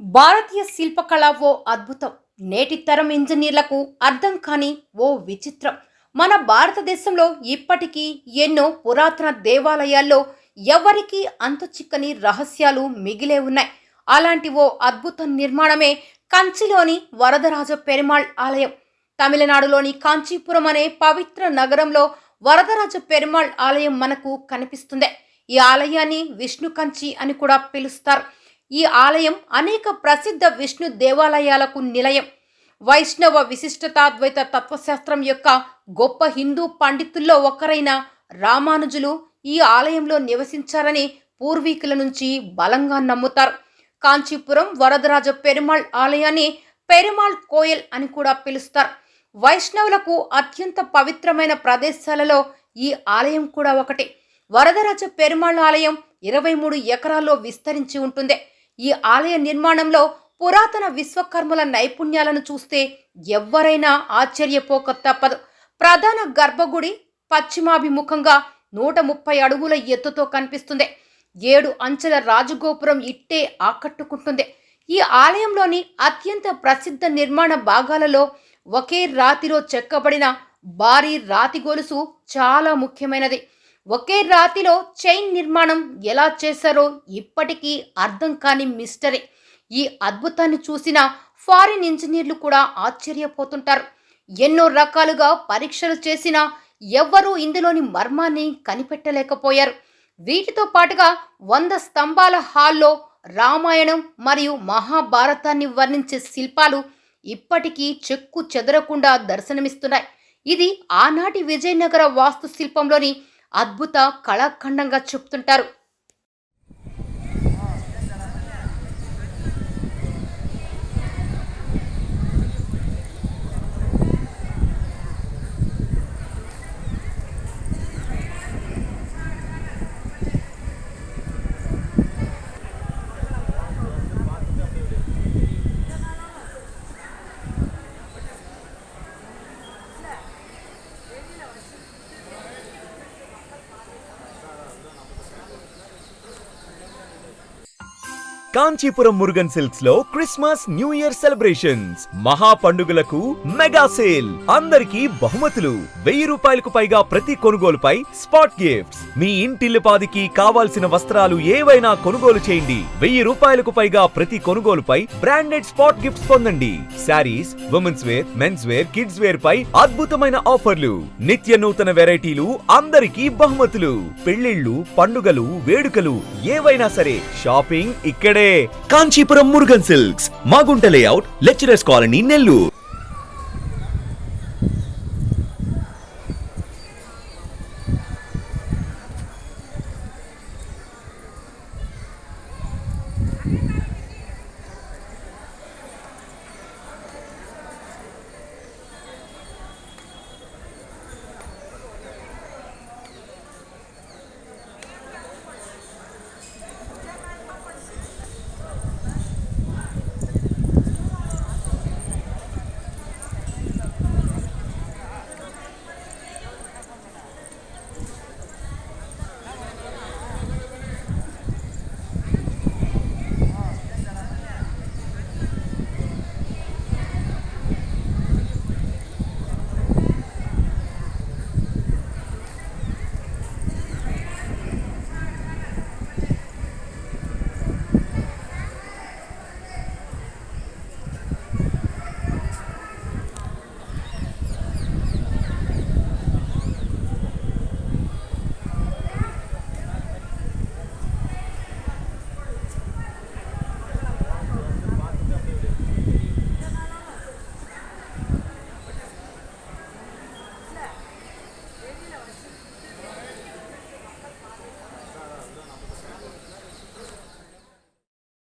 భారతీయ శిల్పకళ ఓ అద్భుతం. నేటి తరం ఇంజనీర్లకు అర్థం కాని ఓ విచిత్రం. మన భారతదేశంలో ఇప్పటికీ ఎన్నో పురాతన దేవాలయాల్లో ఎవరికీ అంతు చిక్కని రహస్యాలు మిగిలే ఉన్నాయి. అలాంటి ఓ అద్భుత నిర్మాణమే కంచిలోని వరదరాజ పెరుమాళ్ ఆలయం. తమిళనాడులోని కాంచీపురం అనే పవిత్ర నగరంలో వరదరాజ పెరుమాళ్ ఆలయం మనకు కనిపిస్తుంది. ఈ ఆలయాన్ని విష్ణు కంచి అని కూడా పిలుస్తారు. ఈ ఆలయం అనేక ప్రసిద్ధ విష్ణు దేవాలయాలకు నిలయం. వైష్ణవ విశిష్టతాద్వైత తత్వశాస్త్రం యొక్క గొప్ప హిందూ పండితుల్లో ఒకరైన రామానుజులు ఈ ఆలయంలో నివసించారని పూర్వీకుల నుంచి బలంగా నమ్ముతారు. కాంచీపురం వరదరాజ పెరుమాళ్ ఆలయాన్ని పెరుమాళ్ కోయల్ అని కూడా పిలుస్తారు. వైష్ణవులకు అత్యంత పవిత్రమైన ప్రదేశాలలో ఈ ఆలయం కూడా ఒకటి. వరదరాజ పెరుమాళ్ ఆలయం ఇరవై మూడు ఎకరాల్లో విస్తరించి ఉంటుంది. ఈ ఆలయ నిర్మాణంలో పురాతన విశ్వకర్మల నైపుణ్యాలను చూస్తే ఎవ్వరైనా ఆశ్చర్యపోక తప్పదు. ప్రధాన గర్భగుడి పశ్చిమాభిముఖంగా నూట ముప్పై అడుగుల ఎత్తుతో కనిపిస్తుంది. ఏడు అంచెల రాజగోపురం ఇట్టే ఆకట్టుకుంటుంది. ఈ ఆలయంలోని అత్యంత ప్రసిద్ధ నిర్మాణ భాగాలలో ఒకే రాతిలో చెక్కబడిన భారీ రాతి గొలుసు చాలా ముఖ్యమైనది. ఒకే రాతిలో చైన్ నిర్మాణం ఎలా చేశారో ఇప్పటికీ అర్థం కాని మిస్టరీ. ఈ అద్భుతాన్ని చూసిన ఫారిన్ ఇంజనీర్లు కూడా ఆశ్చర్యపోతుంటారు. ఎన్నో రకాలుగా పరీక్షలు చేసినా ఎవ్వరూ ఇందులోని మర్మాన్ని కనిపెట్టలేకపోయారు. వీటితో పాటుగా వంద స్తంభాల హాల్లో రామాయణం మరియు మహాభారతాన్ని వర్ణించే శిల్పాలు ఇప్పటికీ చెక్కు చెదరకుండా దర్శనమిస్తున్నాయి. ఇది ఆనాటి విజయనగర వాస్తు శిల్పంలోని అద్భుత కళాఖండంగా చెప్తుంటారు. కాంచీపురం మురుగన్ సిల్క్స్లో క్రిస్మస్ న్యూ ఇయర్ సెలబ్రేషన్స్. మహా పండుగలకు మెగా సేల్. అందరికీ బహుమతులు. వెయ్యి రూపాయలకు పైగా ప్రతి కొనుగోలుపై స్పాట్ గిఫ్ట్స్. మీ ఇంటిల్లిపాదికి కావాల్సిన వస్త్రాలు ఏవైనా కొనుగోలు చేయండి. వెయ్యి రూపాయలకు పైగా ప్రతి కొనుగోలుపై బ్రాండెడ్ స్పాట్ గిఫ్ట్స్ పొందండి. Sarees women's wear men's wear kids wear పై అద్భుతమైన ఆఫర్లు. నిత్య నూతన వెరైటీలు అందరికీ బహుమతులు. పెళ్ళిళ్ళు పండుగలు వేడుకలు ఏవైనా సరే. షాపింగ్ ఇక్కడే. Kanchipuram Murugan silks Magunta layout lecturers colony Nellore.